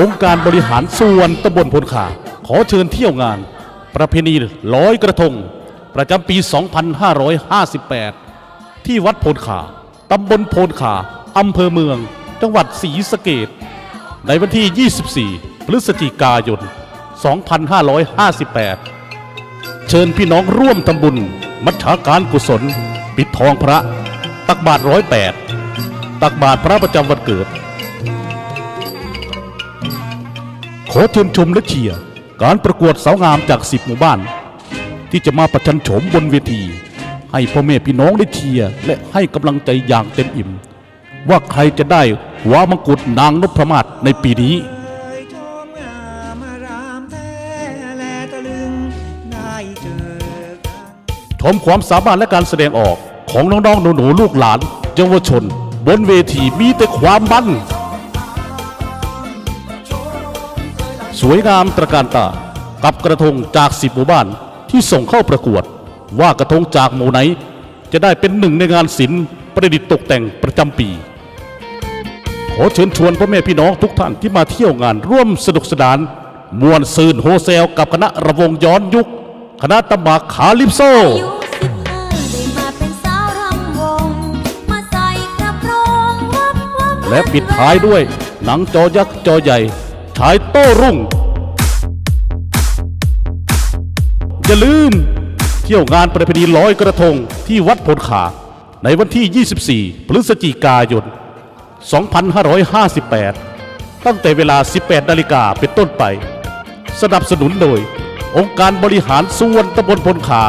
องค์การบริหารส่วนตำบลพลขา ขอเชิญเที่ยวงาน ประเพณีลอยกระทง ประจำปี 2558 ที่วัดพนขาตำบลพนขาอำเภอเมือง จังหวัดศรีสะเกดในวันที่ 24 พฤศจิกายน 2558 เชิญพี่น้องร่วมทำบุญ มัชฌาการกุศล ปิดทองพระ ตักบาทร้อยแปดตักบาทพระประจำวันเกิด อเชิญชมและเชียร์การประกวดสาวงามจากสิบหมู่บ้าน ที่จะมาประชันโฉมบนเวที ให้พ่อแม่พี่น้องได้เชียร์และให้กำลังใจอย่างเต็มอิ่ม ว่าใครจะได้หัวมงกุฎนางนพมาศในปีนี้เอ่ยชมงามาตะลึงได้ชมความสามารถและการแสดงออกของน้องๆหนูๆลูกหลาน เยาวชน บนเวทีมีแต่ความมัน สวยงามตระการตา กับกระทงจากสิบหมู่บ้านที่ส่งเข้าประกวด ว่ากระทงจากหมู่ไหน จะได้เป็นหนึ่งในงานศิลป์ประดิษฐ์ตกแต่งประจำปี ขอเชิญชวนพ่อแม่พี่น้องทุกท่านที่มาเที่ยวงานร่วมสนุกสนานมวนซืนโฮเซล กับคณะระวงย้อนยุค คณะตำบากขาลิปโซและปิดท้ายด้วยหนังจอยักษ์จอใหญ่ ฉายโต้รุ่ง อย่าลืม เที่ยวงานประเพณีลอยกระทงที่วัดพลขา ในวันที่ 24 พฤศจิกายน 2558 ตั้งแต่เวลา 18 นาฬิกาเป็นต้นไป สนับสนุนโดย องค์การบริหารส่วนตำบลพลขา